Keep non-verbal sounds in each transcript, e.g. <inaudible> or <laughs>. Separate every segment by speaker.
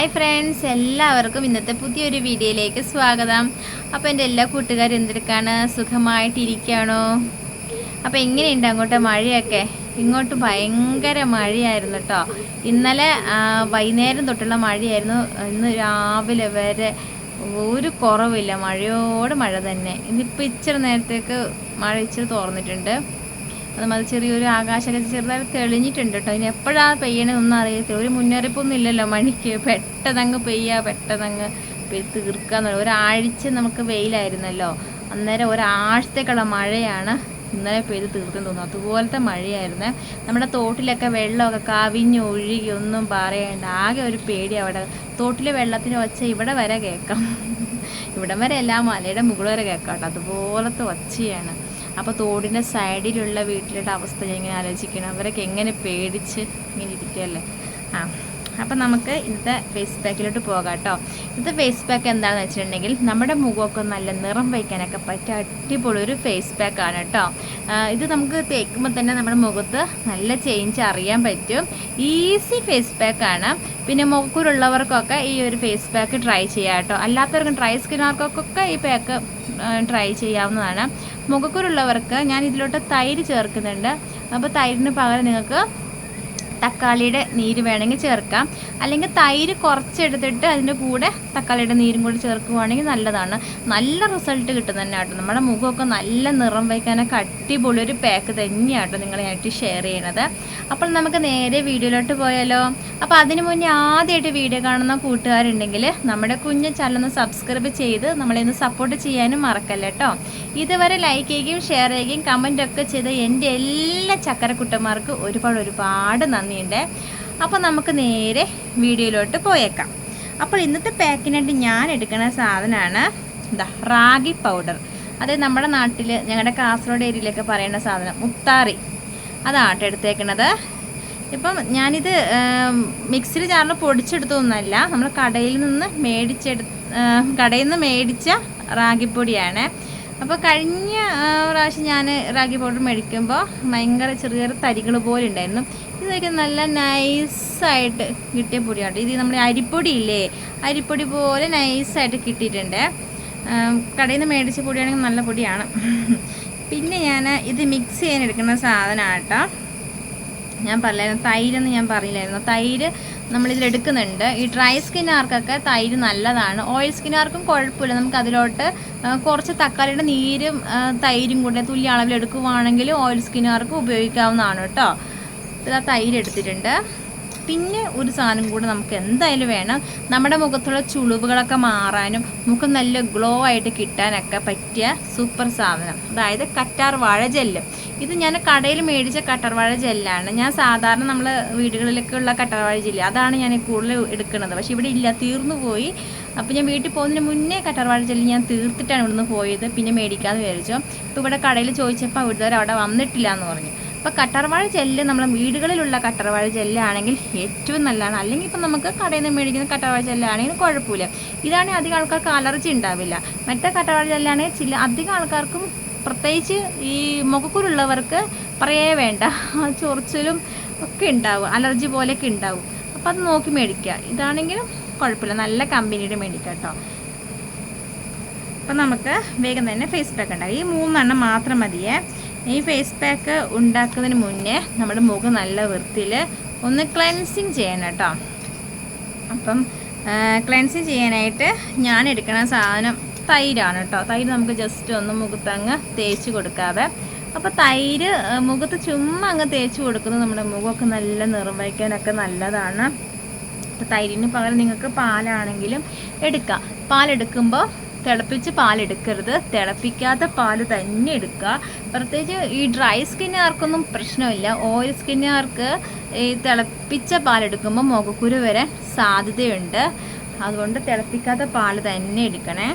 Speaker 1: Hi friends എല്ലാവർക്കും ഇന്നത്തെ പുതിയൊരു വീഡിയോയിലേക്ക് സ്വാഗതം. അപ്പോൾ എന്റെ എല്ലാ കൂട്ടുകാരും എന്തെടുക്കാണ്? സുഖമായിട്ടിരിക്കുകയാണോ? അപ്പോൾ എങ്ങനെയുണ്ട് അങ്ങോട്ട് മഴയൊക്കെ? ഇങ്ങോട്ട് ഭയങ്കര മഴയായിരുന്നു കേട്ടോ. ഇന്നലെ വൈകുന്നേരം തൊട്ടുള്ള മഴയായിരുന്നു. ഇന്ന് രാവിലെ വരെ ഒരു കുറവില്ല. മഴയോട് മഴ തന്നെ. ഇന്നിപ്പോൾ ഇച്ചിരി നേരത്തേക്ക് മഴ ഇച്ചിരി തോർന്നിട്ടുണ്ട്. അതുമാതിരി ചെറിയൊരു ആകാശമൊക്കെ ചെറുതായി തെളിഞ്ഞിട്ടുണ്ട് കേട്ടോ. ഇനി എപ്പോഴാണ് പെയ്യണതൊന്നും അറിയത്തില്ല. ഒരു മുന്നറിയിപ്പൊന്നും ഇല്ലല്ലോ മണിക്ക്. പെട്ടെന്നങ്ങ് പെയ്യുക പെട്ടെന്നങ്ങ് തീർക്കുക എന്നുള്ള ഒരാഴ്ച നമുക്ക് വെയിലായിരുന്നല്ലോ. അന്നേരം ഒരാഴ്ചത്തേക്കുള്ള മഴയാണ് ഇന്നലെ പെയ്ത് തീർത്തെന്ന് തോന്നുന്നു അതുപോലത്തെ മഴയായിരുന്നു. നമ്മുടെ തോട്ടിലൊക്കെ വെള്ളമൊക്കെ കവിഞ്ഞ് ഒഴുകി ഒന്നും പറയണ്ട ആകെ ഒരു പേടി അവിടെ. തോട്ടിലെ വെള്ളത്തിന് ഒച്ച ഇവിടെ വരെ കേൾക്കാം. <laughs> ഇവിടം വരെ എല്ലാം മലയുടെ മുകളിൽ വരെ കേൾക്കാം കേട്ടോ. അതുപോലത്തെ ഒച്ചയാണ്. അപ്പോൾ തോടിന്റെ സൈഡിലുള്ള വീട്ടിലുള്ള അവസ്ഥ ഞാൻ ഇങ്ങനെ ആലോചിക്കണം. അവരൊക്കെ എങ്ങനെ പേടിച്ച് ഇങ്ങനെ ഇരിക്കുകയല്ലേ? ആ. അപ്പം നമുക്ക് ഇന്നത്തെ ഫേസ് പാക്കിലോട്ട് പോകാം കേട്ടോ ഇന്നത്തെ ഫേസ് പാക്ക് എന്താണെന്ന് വെച്ചിട്ടുണ്ടെങ്കിൽ നമ്മുടെ മുഖമൊക്കെ നല്ല നിറം വയ്ക്കാനൊക്കെ പറ്റിയ അടിപൊളി ഒരു ഫേസ് പാക്കാണ് കേട്ടോ ഇത് നമുക്ക് തേക്കുമ്പോൾ തന്നെ നമ്മുടെ മുഖത്ത് നല്ല ചേഞ്ച് അറിയാൻ പറ്റും. ഈസി ഫേസ് പാക്കാണ് പിന്നെ മുഖക്കുരുള്ളവർക്കൊക്കെ ഈ ഒരു ഫേസ് പാക്ക് ട്രൈ ചെയ്യാം കേട്ടോ അല്ലാത്തവർക്കും ഡ്രൈ സ്കിന്നുകാർക്കൊക്കെ ഈ പാക്ക് ട്രൈ ചെയ്യാവുന്നതാണ്. മുഖക്കുരുള്ളവർക്ക് ഞാൻ ഇതിലോട്ട് തൈര് ചേർക്കുന്നുണ്ട്. അപ്പോൾ തൈരിന് പകരം നിങ്ങൾക്ക് തക്കാളിയുടെ നീര് വേണമെങ്കിൽ ചേർക്കാം. അല്ലെങ്കിൽ തൈര് കുറച്ചെടുത്തിട്ട് അതിന്റെ കൂടെ തക്കാളിയുടെ നീരും കൂടി ചേർക്കുകയാണെങ്കിൽ നല്ലതാണ്. നല്ല റിസൾട്ട് കിട്ടും തന്നെ ആട്ടോ. നമ്മുടെ മുഖമൊക്കെ നല്ല നിറം വയ്ക്കാനൊക്കെ അടിപൊളി ഒരു പാക്ക് തന്നെയാട്ടോ നിങ്ങളായിട്ട് ഷെയർ ചെയ്യണത്. അപ്പോൾ നമുക്ക് നേരെ വീഡിയോയിലോട്ട് പോയാലോ? അപ്പോൾ അതിന് മുന്നേ ആദ്യമായിട്ട് വീഡിയോ കാണുന്ന കൂട്ടുകാരുണ്ടെങ്കിൽ നമ്മുടെ കുഞ്ഞു ചാനൽ സബ്സ്ക്രൈബ് ചെയ്ത് നമ്മളെ ഒന്ന് സപ്പോർട്ട് ചെയ്യാനും മറക്കല്ല കേട്ടോ ഇതുവരെ ലൈക്ക് ചെയ്യുകയും ഷെയർ ചെയ്യുകയും കമന്റ് ഒക്കെ ചെയ്ത് എന്റെ എല്ലാ ചക്കരക്കുട്ടന്മാർക്ക് ഒരുപാട് ഒരുപാട് നന്ദിയുണ്ട് അപ്പോൾ നമുക്ക് നേരെ വീഡിയോയിലോട്ട് പോയേക്കാം. അപ്പോൾ ഇന്നത്തെ പാക്കിനായിട്ട് ഞാൻ എടുക്കുന്ന സാധനമാണ് എന്താ റാഗി പൗഡർ. അതായത് നമ്മുടെ നാട്ടിൽ ഞങ്ങളുടെ കാസർഗോഡ് ഏരിയയിലൊക്കെ പറയുന്ന സാധനം മുത്താറി. അതാണ് എടുത്തേക്കണത്. ഇപ്പം ഞാനിത് മിക്സിയിൽ ചാറിൽ പൊടിച്ചെടുത്തൊന്നുമല്ല നമ്മൾ കടയിൽ നിന്ന് മേടിച്ചെടു കടയിൽ നിന്ന് മേടിച്ച റാഗിപ്പൊടിയാണ്. അപ്പോൾ കഴിഞ്ഞ പ്രാവശ്യം ഞാൻ റാഗി പൗഡർ മേടിക്കുമ്പോൾ ഭയങ്കര ചെറിയ ചെറിയ തരികൾ പോലെ ഉണ്ടായിരുന്നു. ഇതൊക്കെ നല്ല നൈസായിട്ട് കിട്ടിയ പൊടിയാണ് ഇത് നമ്മുടെ അരിപ്പൊടി ഇല്ലേ? അരിപ്പൊടി പോലെ നൈസായിട്ട് കിട്ടിയിട്ടുണ്ട്. കടയിൽ നിന്ന് മേടിച്ച പൊടിയാണെങ്കിൽ നല്ല പൊടിയാണ്. <laughs> പിന്നെ ഞാൻ ഇത് മിക്സ് ചെയ്യാൻ എടുക്കുന്ന സാധനമാണ് കേട്ടോ. ഞാൻ പറഞ്ഞായിരുന്നു തൈരെന്ന് ഞാൻ പറഞ്ഞില്ലായിരുന്നു. തൈര് നമ്മളിതിൽ എടുക്കുന്നുണ്ട്. ഈ ഡ്രൈ സ്കിന്നുകാർക്കൊക്കെ തൈര് നല്ലതാണ്. ഓയിൽ സ്കിന്നുകാർക്കും കുഴപ്പമില്ല. നമുക്ക് അതിലോട്ട് കുറച്ച് തക്കാളിയുടെ നീരും തൈരും കൂടെ തുല്യ അളവിൽ എടുക്കുവാണെങ്കിൽ ഓയിൽ സ്കിന്നുകാർക്ക് ഉപയോഗിക്കാവുന്നതാണ് കേട്ടോ. ഇത് ആ തൈര് എടുത്തിട്ടുണ്ട്. പിന്നെ ഒരു സാധനം കൂടെ നമുക്ക് എന്തായാലും വേണം. നമ്മുടെ മുഖത്തുള്ള ചുളിവുകളൊക്കെ മാറാനും മുഖം നല്ല ഗ്ലോ ആയിട്ട് കിട്ടാനൊക്കെ പറ്റിയ സൂപ്പർ സാധനം. അതായത് കറ്റാർ വാഴ ജെല്ല്. ഇത് ഞാൻ കടയിൽ മേടിച്ച കട്ടാർ വാഴ ജെല്ലാണ്. ഞാൻ സാധാരണ നമ്മൾ വീടുകളിലൊക്കെ ഉള്ള കട്ടാർ വാഴ ജെല്ല്. അതാണ് ഞാൻ കൂടുതൽ എടുക്കുന്നത്. പക്ഷേ ഇവിടെ ഇല്ല തീർന്നു പോയി. അപ്പോൾ ഞാൻ വീട്ടിൽ പോകുന്നതിന് മുന്നേ കട്ടാർ വാഴ ജെല്ല് ഞാൻ തീർത്തിട്ടാണ് ഇവിടുന്ന് പോയത്. പിന്നെ മേടിക്കാമെന്ന് വിചാരിച്ചു. അപ്പോൾ ഇവിടെ കടയിൽ ചോദിച്ചപ്പോൾ ഇവിടുത്തെ അവിടെ വന്നിട്ടില്ല എന്ന് പറഞ്ഞു. അപ്പോൾ കട്ടർവാഴ ജെല്ല് നമ്മൾ വീടുകളിലുള്ള കട്ടർവാഴ ജെല്ലാണെങ്കിൽ ഏറ്റവും നല്ലതാണ്. അല്ലെങ്കിൽ ഇപ്പം നമുക്ക് കടയിൽ നിന്ന് മേടിക്കുന്ന കട്ടർവാഴ ജെല്ലാണെങ്കിൽ കുഴപ്പമില്ല. ഇതാണെങ്കിൽ അധികം ആൾക്കാർക്ക് അലർജി ഉണ്ടാവില്ല. മറ്റേ കട്ടർവാഴ ജെല്ലാണെങ്കിൽ ചില അധികം ആൾക്കാർക്കും പ്രത്യേകിച്ച് ഈ മുഖക്കുരുള്ളവർക്ക് പറയേ വേണ്ട. ചൊറിച്ചിലും ഒക്കെ ഉണ്ടാവും. അലർജി പോലെയൊക്കെ ഉണ്ടാവും. അപ്പോൾ അത് നോക്കി മേടിക്കുക. ഇതാണെങ്കിലും കുഴപ്പമില്ല. നല്ല കമ്പനിയുടെ മേടിക്കാം കേട്ടോ. അപ്പം നമുക്ക് വേഗം തന്നെ ഫേസ് പാക്ക് ഉണ്ടാകും ഈ മൂന്നെണ്ണം മാത്രം മതിയേ. ഈ ഫേസ് പാക്ക് ഉണ്ടാക്കുന്നതിന് മുന്നേ നമ്മുടെ മുഖം നല്ല വൃത്തിയിൽ ഒന്ന് ക്ലെൻസിങ് ചെയ്യണം കേട്ടോ. അപ്പം ക്ലെൻസിങ് ചെയ്യാനായിട്ട് ഞാൻ എടുക്കുന്ന സാധനം തൈരാണ് കേട്ടോ. തൈര് നമുക്ക് ജസ്റ്റ് ഒന്ന് മുഖത്തങ്ങ് തേച്ച് കൊടുക്കാതെ അപ്പോൾ തൈര് മുഖത്ത് ചുമ്മാ അങ്ങ് തേച്ച് കൊടുക്കുന്നത് നമ്മുടെ മുഖമൊക്കെ നല്ല നിർവഹിക്കാനൊക്കെ നല്ലതാണ്. അപ്പോൾ തൈരിന് പകരം നിങ്ങൾക്ക് പാലാണെങ്കിലും എടുക്കാം. പാലെടുക്കുമ്പോൾ തിളപ്പിച്ച് പാലെടുക്കരുത്. തിളപ്പിക്കാത്ത പാൽ തന്നെ എടുക്കുക. പ്രത്യേകിച്ച് ഈ ഡ്രൈ സ്കിന്നുകാർക്കൊന്നും പ്രശ്നമില്ല. ഓയിൽ സ്കിന്നുകാർക്ക് ഈ തിളപ്പിച്ച പാലെടുക്കുമ്പോൾ മുഖക്കുരു വരെ സാധ്യതയുണ്ട്. അതുകൊണ്ട് തിളപ്പിക്കാത്ത പാൽ തന്നെ എടുക്കണേ.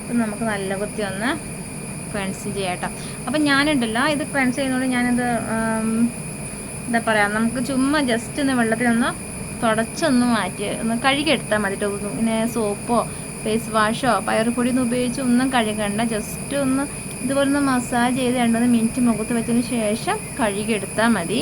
Speaker 1: അപ്പം നമുക്ക് നല്ല കുത്തി ഒന്ന് ക്ലൻസ് ചെയ്യട്ടോ. അപ്പം ഞാനുണ്ടല്ലോ ഇത് ക്ലൻസ് ചെയ്യുന്നതുകൊണ്ട് ഞാനിത് എന്താ പറയുക നമുക്ക് ചുമ്മാ ജസ്റ്റ് ഒന്ന് വെള്ളത്തിൽ ഒന്ന് തുടച്ചൊന്ന് മാറ്റി ഒന്ന് കഴുകിയെടുത്താൽ മതി. ഇങ്ങനെ സോപ്പോ ഫേസ് വാഷോ പയറുപൊടി ഒന്നും ഉപയോഗിച്ച് ഒന്നും കഴുകണ്ട. ജസ്റ്റ് ഒന്ന് ഇതുപോലെ ഒന്ന് മസാജ് ചെയ്ത് രണ്ടു മിനിറ്റ് മുഖത്ത് വെച്ചതിന് ശേഷം കഴുകിയെടുത്താൽ മതി.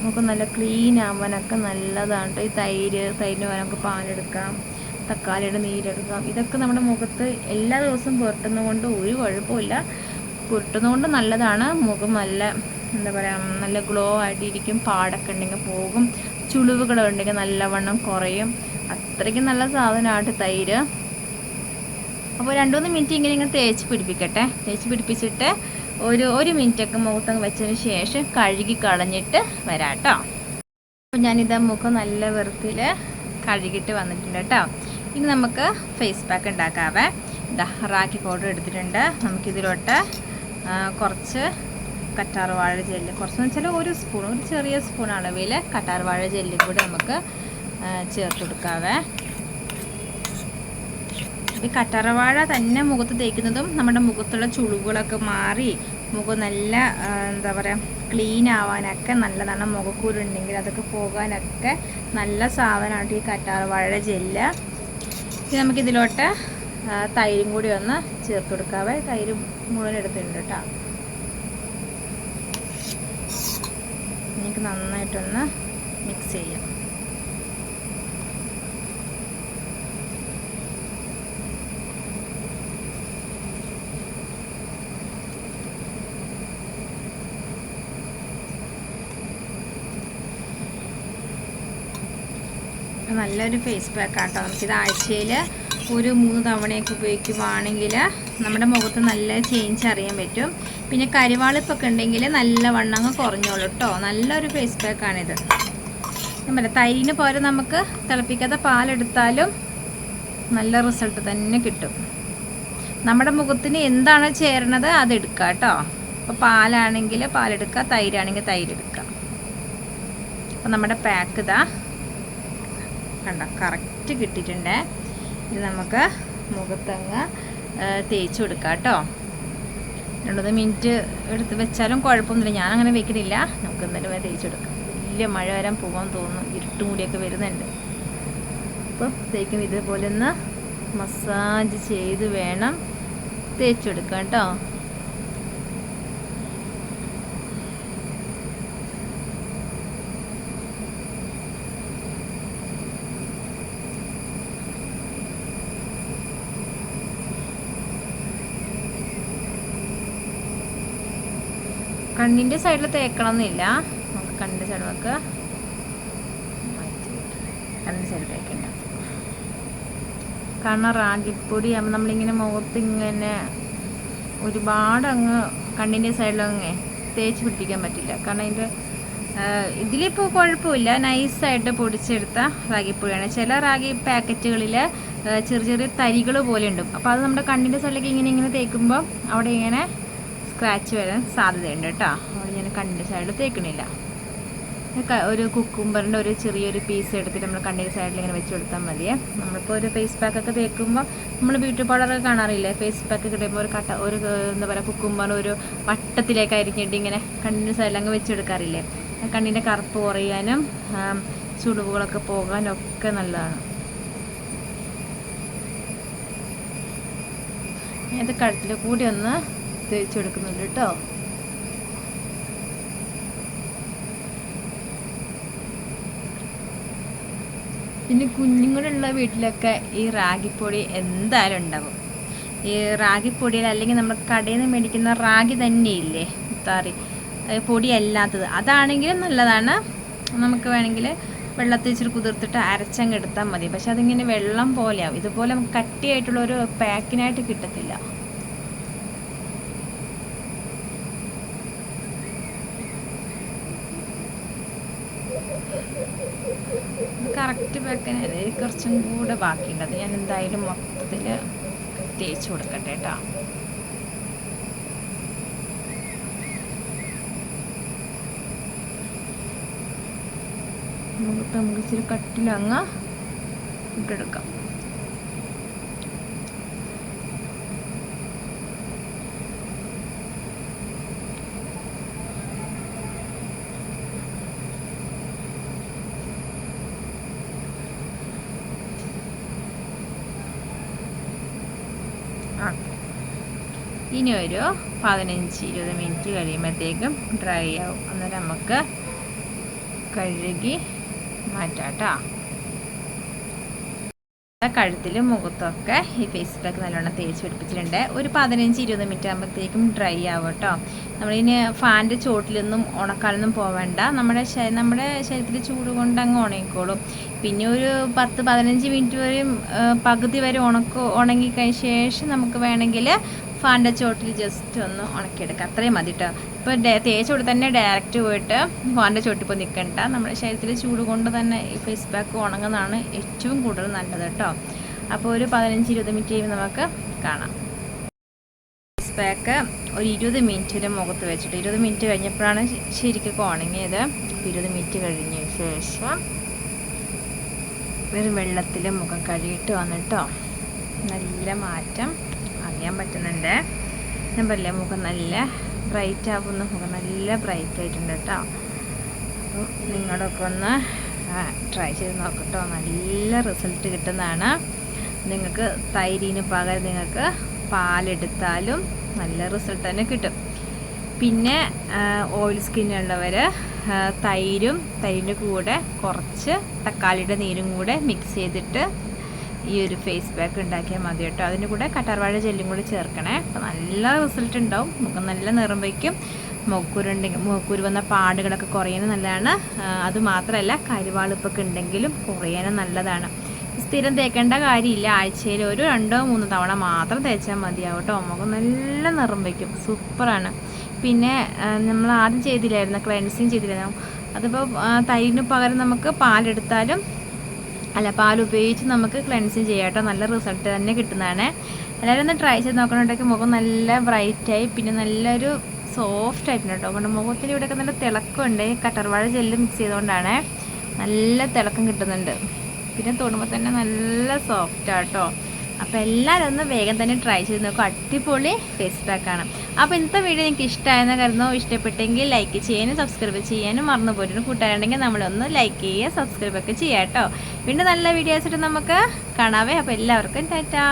Speaker 1: നമുക്ക് നല്ല ക്ലീൻ ആവാനൊക്കെ നല്ലതാണ് കേട്ടോ ഈ തൈര് തൈരിന് പോകാൻ നമുക്ക് പാലെടുക്കാം തക്കാളിയുടെ നീരെടുക്കാം. ഇതൊക്കെ നമ്മുടെ മുഖത്ത് എല്ലാ ദിവസവും പുരട്ടുന്നതുകൊണ്ട് ഒരു കുഴപ്പമില്ല പുരട്ടുന്നതുകൊണ്ട് നല്ലതാണ്. മുഖം നല്ല എന്താ പറയുക നല്ല ഗ്ലോ ആയിട്ടിരിക്കും പാടൊക്കെ ഉണ്ടെങ്കിൽ പോകും ചുളിവുകൾ ഉണ്ടെങ്കിൽ നല്ലവണ്ണം കുറയും. അത്രയ്ക്കും നല്ല സാധനമായിട്ട് തൈര്. അപ്പോൾ രണ്ട് മൂന്ന് മിനിറ്റ് ഇങ്ങനെ ഇങ്ങനെ തേച്ച് പിടിപ്പിക്കട്ടെ. തേച്ച് പിടിപ്പിച്ചിട്ട് ഒരു ഒരു മിനിറ്റൊക്കെ മുഖത്തങ്ങ് വെച്ചതിന് ശേഷം കഴുകി കളഞ്ഞിട്ട് വരാം കേട്ടോ അപ്പോൾ ഞാനിത് മുഖം നല്ല വൃത്തിയിൽ കഴുകിയിട്ട് വന്നിട്ടുണ്ട് കേട്ടോ. ഇനി നമുക്ക് ഫേസ് പാക്ക് ഉണ്ടാക്കാവേ. ഇതാ റാക്കി പൗഡർ എടുത്തിട്ടുണ്ട്. നമുക്കിതിലോട്ട് ആ, കുറച്ച് കറ്റാർവാഴ ജെല്ല് കുറച്ചെന്ന് വെച്ചാൽ ഒരു സ്പൂൺ ഒരു ചെറിയ സ്പൂൺ അളവിൽ കറ്റാർ വാഴ ജെല്ലും കൂടി നമുക്ക് ചേർത്ത് കൊടുക്കാവേ. ഈ കറ്റാർവാഴ തന്നെ മുഖത്ത് തേക്കുന്നതും നമ്മുടെ മുഖത്തുള്ള ചുളിവുകളൊക്കെ മാറി മുഖം നല്ല എന്താ പറയുക ക്ലീൻ ആവാനൊക്കെ നല്ലതാണ്. മുഖക്കൂരുണ്ടെങ്കിൽ അതൊക്കെ പോകാനൊക്കെ നല്ല സാധനമാണ് ഈ കറ്റാർവാഴ ജെല്ല്. ഇനി നമുക്കിതിലോട്ട് തൈരും കൂടി ഒന്ന് ചേർത്ത് കൊടുക്കാവേ. തൈര് മുഴുവൻ എടുത്തിട്ടുണ്ട് കേട്ടോ എനിക്ക് നന്നായിട്ടൊന്ന് മിക്സ് ചെയ്യാം. നല്ലൊരു ഫേസ് പാക്ക് ആട്ടോ. നമുക്കിത് ആഴ്ചയിൽ ഒരു മൂന്ന് തവണയൊക്കെ ഉപയോഗിക്കുവാണെങ്കിൽ നമ്മുടെ മുഖത്ത് നല്ല ചേഞ്ച് അറിയാൻ പറ്റും. പിന്നെ കരിവാളിപ്പൊക്കെ ഉണ്ടെങ്കിൽ നല്ല വണ്ണങ്ങ് കുറഞ്ഞോളൂ കേട്ടോ നല്ലൊരു ഫേസ് പാക്കാണിത് പിന്നെ തൈരിന് പോലെ നമുക്ക് തിളപ്പിക്കാത്ത പാലെടുത്താലും നല്ല റിസൾട്ട് തന്നെ കിട്ടും. നമ്മുടെ മുഖത്തിന് എന്താണ് ചേരണത് അതെടുക്കുക കേട്ടോ അപ്പോൾ പാലാണെങ്കിൽ പാലെടുക്കുക തൈരാണെങ്കിൽ തൈരെടുക്കുക. അപ്പം നമ്മുടെ പാക്ക് ഇതാ കണ്ട കറക്റ്റ് കിട്ടിയിട്ടുണ്ട്. ഇത് നമുക്ക് മുഖത്തങ്ങ് തേച്ച് കൊടുക്കാം കേട്ടോ. രണ്ടു മിനിറ്റ് എടുത്ത് വെച്ചാലും കുഴപ്പമൊന്നുമില്ല. ഞാൻ അങ്ങനെ വെക്കണില്ല. നമുക്ക് എന്തായാലും വേറെ തേച്ച് കൊടുക്കാം. വലിയ മഴ വരാൻ പോകാൻ തോന്നുന്നു. ഇരുട്ടും കൂടിയൊക്കെ വരുന്നുണ്ട്. അപ്പോൾ തേക്കും ഇതുപോലെ ഒന്ന് മസാജ് ചെയ്ത് വേണം തേച്ചെടുക്കാം കേട്ടോ. കണ്ണിന്റെ സൈഡിൽ തേക്കണം എന്നില്ല നമുക്ക് കണ്ണിന്റെ സൈഡ് നമുക്ക് കണ്ണിന്റെ സൈഡിൽ തേക്കണ്ട കാരണം റാഗിപ്പൊടി ആകുമ്പോൾ നമ്മളിങ്ങനെ മുഖത്ത് ഇങ്ങനെ ഒരുപാട് അങ്ങ് കണ്ണിന്റെ സൈഡിലങ്ങ് തേച്ച് പിടിപ്പിക്കാൻ പറ്റില്ല. കാരണം അതിന്റെ ഇതിലിപ്പോൾ കുഴപ്പമില്ല. നൈസായിട്ട് പൊടിച്ചെടുത്ത റാഗിപ്പൊടിയാണ്. ചില റാഗി പാക്കറ്റുകളിൽ ചെറിയ ചെറിയ തരികൾ പോലെ ഉണ്ട് അപ്പോൾ അത് നമ്മുടെ കണ്ണിന്റെ സൈഡിലേക്ക് ഇങ്ങനെ ഇങ്ങനെ തേക്കുമ്പോൾ അവിടെ ഇങ്ങനെ സ്ക്രാച്ച് വരാൻ സാധ്യതയുണ്ട് കേട്ടോ. അതുകൊണ്ട് ഞാൻ കണ്ണിന്റെ സൈഡിൽ തേക്കണില്ല. ഒരു കുക്കുംബറിന്റെ ഒരു ചെറിയൊരു പീസ് എടുത്തിട്ട് നമ്മൾ കണ്ണിന്റെ സൈഡിൽ ഇങ്ങനെ വെച്ച് കൊടുത്താൽ മതിയേ. നമ്മളിപ്പോൾ ഒരു ഫേസ് പാക്ക് ഒക്കെ തേക്കുമ്പോൾ നമ്മൾ ബ്യൂട്ടി പാർലറൊക്കെ കാണാറില്ലേ? ഫേസ് പാക്ക് കിട്ടുമ്പോൾ ഒരു കട്ട ഒരു എന്താ പറയുക കുക്കുംബർ ഒരു വട്ടത്തിലേക്ക് അരിഞ്ഞിട്ട് ഇങ്ങനെ കണ്ണിന്റെ സൈഡിൽ അങ്ങ് വെച്ചെടുക്കാറില്ലേ കണ്ണിന്റെ കറുപ്പ് കുറയാനും ചുളിവുകളൊക്കെ പോകാനും ഒക്കെ നല്ലതാണ്. ഇത് കഴുത്തിൽ കൂടി ഒന്ന് തേച്ച് കൊടുക്കുന്നുണ്ട് കേട്ടോ. പിന്നെ കുഞ്ഞുങ്ങളുള്ള വീട്ടിലൊക്കെ ഈ റാഗിപ്പൊടി എന്തായാലും ഉണ്ടാവും. ഈ റാഗിപ്പൊടിയിൽ അല്ലെങ്കിൽ നമ്മൾ കടയിൽ നിന്ന് മേടിക്കുന്ന റാഗി തന്നെയില്ലേ മുത്താറി? പൊടി അല്ലാത്തത് അതാണെങ്കിലും നല്ലതാണ്. നമുക്ക് വേണമെങ്കിൽ വെള്ളത്തിൽ ഇച്ചിരി കുതിർത്തിട്ട് അരച്ചങ്ങ് എടുത്താൽ മതി. പക്ഷെ അതിങ്ങനെ വെള്ളം പോലെയാവും. ഇതുപോലെ നമുക്ക് കട്ടിയായിട്ടുള്ള ഒരു പാക്കിനായിട്ട് കിട്ടത്തില്ല. കറക്റ്റ് പാക്കിന് കുറച്ചും കൂടെ ബാക്കിയുണ്ട്. അത് ഞാൻ എന്തായാലും മൊത്തത്തിൽ തേച്ച് കൊടുക്കട്ടെ കേട്ടോ നമുക്ക് നമുക്ക് ഇച്ചിരി കട്ടിലങ്ങ് ഇട്ടെടുക്കാം ആ ഇനി ഒരു പതിനഞ്ച് ഇരുപത് മിനിറ്റ് കഴിയുമ്പോഴത്തേക്കും ഡ്രൈ ആവും. അന്നേരം നമുക്ക് കഴുകി മാറ്റാം കേട്ടോ കഴുത്തിലും മുഖത്തൊക്കെ ഈ ഫേസ് പാക്ക് നല്ലോണം തേച്ച് പിടിപ്പിച്ചിട്ടുണ്ട്. ഒരു പതിനഞ്ച് ഇരുപത് മിനിറ്റ് ആകുമ്പോഴത്തേക്കും ഡ്രൈ ആവും കേട്ടോ നമ്മളിനി ഫാന്റെ ചോട്ടിലൊന്നും ഉണക്കാനൊന്നും പോവേണ്ട. നമ്മുടെ നമ്മുടെ ശരീരത്തിൽ ചൂട് കൊണ്ട് അങ്ങ് ഉണങ്ങിക്കോളും. പിന്നെ ഒരു പത്ത് പതിനഞ്ച് മിനിറ്റ് വരെയും പകുതി വരെ ഉണക്കോ ഉണങ്ങിക്കഴിഞ്ഞ ശേഷം നമുക്ക് വേണമെങ്കിൽ ഫാന്റെ ചോട്ടിൽ ജസ്റ്റ് ഒന്ന് ഉണക്കിയെടുക്കുക അത്രയും മതി കേട്ടോ ഇപ്പോൾ തേച്ച് കൊടുത്ത് തന്നെ ഡയറക്റ്റ് പോയിട്ട് ഫാന്റെ ചോട്ടിൽ പോയി നിൽക്കണ്ട നമ്മുടെ ശരീരത്തിൽ ചൂട് കൊണ്ട് തന്നെ ഈ ഫേസ് പാക്ക് ഉണങ്ങുന്നതാണ് ഏറ്റവും കൂടുതൽ നല്ലത് കേട്ടോ. അപ്പോൾ ഒരു പതിനഞ്ച് ഇരുപത് മിനിറ്റ് കഴിയുമ്പോൾ നമുക്ക് കാണാം. ഫേസ് പാക്ക് ഒരു ഇരുപത് മിനിറ്റ് വരെ മുഖത്ത് വെച്ചിട്ട് ഇരുപത് മിനിറ്റ് കഴിഞ്ഞപ്പോഴാണ് ശരിക്കൊക്കെ ശരിക്കും ഉണങ്ങിയത് ഇരുപത് മിനിറ്റ് കഴിഞ്ഞ ശേഷം വെറും വെള്ളത്തിൽ മുഖം കഴുകിയിട്ട് വന്നിട്ടോ നല്ല മാറ്റം. അറിയാൻ പറ്റുന്നുണ്ട്. ഞാൻ പറയില്ലേ മുഖം നല്ല ബ്രൈറ്റ് ആവുന്ന. മുഖം നല്ല ബ്രൈറ്റ് ആയിട്ടുണ്ട് കേട്ടോ. അപ്പോൾ നിങ്ങളൊക്കെ ഒന്ന് ട്രൈ ചെയ്ത് നോക്കട്ടോ. നല്ല റിസൾട്ട് കിട്ടുന്നതാണ്. നിങ്ങൾക്ക് തൈരിന് പകരം നിങ്ങൾക്ക് പാലെടുത്താലും നല്ല റിസൾട്ട് തന്നെ കിട്ടും. പിന്നെ ഓയിൽ സ്കിന്നുള്ളവർ തൈരും തൈരിന്റെ കൂടെ കുറച്ച് തക്കാളിയുടെ നീരും കൂടെ മിക്സ് ചെയ്തിട്ട് ഈ ഒരു ഫേസ് പാക്ക് ഉണ്ടാക്കിയാൽ മതി കേട്ടോ. അതിന്റെ കൂടെ കറ്റാർവാഴ ജെല്ലും കൂടി ചേർക്കണേ. അപ്പോൾ നല്ല റിസൾട്ട് ഉണ്ടാവും. മുഖം നല്ല നിറം വയ്ക്കും. മുഖക്കുരുണ്ടെങ്കിൽ മുഖക്കുരു വന്ന പാടുകളൊക്കെ കുറയാനും നല്ലതാണ്. അതുമാത്രമല്ല അത് മാത്രമല്ല കരിവാളിപ്പൊക്കെ ഉണ്ടെങ്കിലും കുറയാനും നല്ലതാണ്. സ്ഥിരം തേക്കേണ്ട കാര്യമില്ല. ആഴ്ചയിൽ ഒരു രണ്ടോ മൂന്നോ തവണ മാത്രം തേച്ചാൽ മതിയാവും കേട്ടോ. മുഖം നല്ല നിറം വയ്ക്കും. സൂപ്പറാണ്. പിന്നെ നമ്മൾ ആദ്യം ചെയ്തില്ലായിരുന്നു? ക്ലെൻസിങ് ചെയ്തില്ലായിരുന്നു? അതിപ്പോൾ തൈരിന് പകരം നമുക്ക് പാലെടുത്താലും അല്ല പാൽ ഉപയോഗിച്ച് നമുക്ക് ക്ലെൻസിങ് ചെയ്യാം കേട്ടോ. നല്ല റിസൾട്ട് തന്നെ കിട്ടുന്നതാണ്. എല്ലാവരും ഒന്ന് ട്രൈ ചെയ്ത് നോക്കണുണ്ടെങ്കിൽ മുഖം നല്ല ബ്രൈറ്റായി പിന്നെ നല്ലൊരു സോഫ്റ്റ് ആയിട്ടുണ്ട് കേട്ടോ. അതുകൊണ്ട് മുഖത്തിന് ഇവിടെയൊക്കെ നല്ല തിളക്കമുണ്ട്. കട്ടർവാഴ ജെല്ല് മിക്സ് ചെയ്തുകൊണ്ടാണ് നല്ല തിളക്കം കിട്ടുന്നുണ്ട്. പിന്നെ തൊടുമ്പോൾ തന്നെ നല്ല സോഫ്റ്റ് ആട്ടോ അപ്പോൾ എല്ലാവരും ഒന്ന് വേഗം തന്നെ ട്രൈ ചെയ്ത് നോക്കും. അടിപൊളി ഫേസ് പാക്കാണ് അപ്പോൾ ഇന്നത്തെ വീഡിയോ നിങ്ങൾക്ക് ഇഷ്ടമായെന്ന് കരുതുന്നു. ഇഷ്ടപ്പെട്ടെങ്കിൽ ലൈക്ക് ചെയ്യാനും സബ്സ്ക്രൈബ് ചെയ്യാനും മറന്നു പോയിരുന്നു കൂട്ടുകാരുണ്ടെങ്കിൽ നമ്മളൊന്ന് ലൈക്ക് ചെയ്യുക സബ്സ്ക്രൈബ് ഒക്കെ ചെയ്യാം കേട്ടോ. വീണ്ടും നല്ല വീഡിയോസ് ആയിട്ട് നമുക്ക് കാണാവേ. അപ്പോൾ എല്ലാവർക്കും ടാറ്റാ.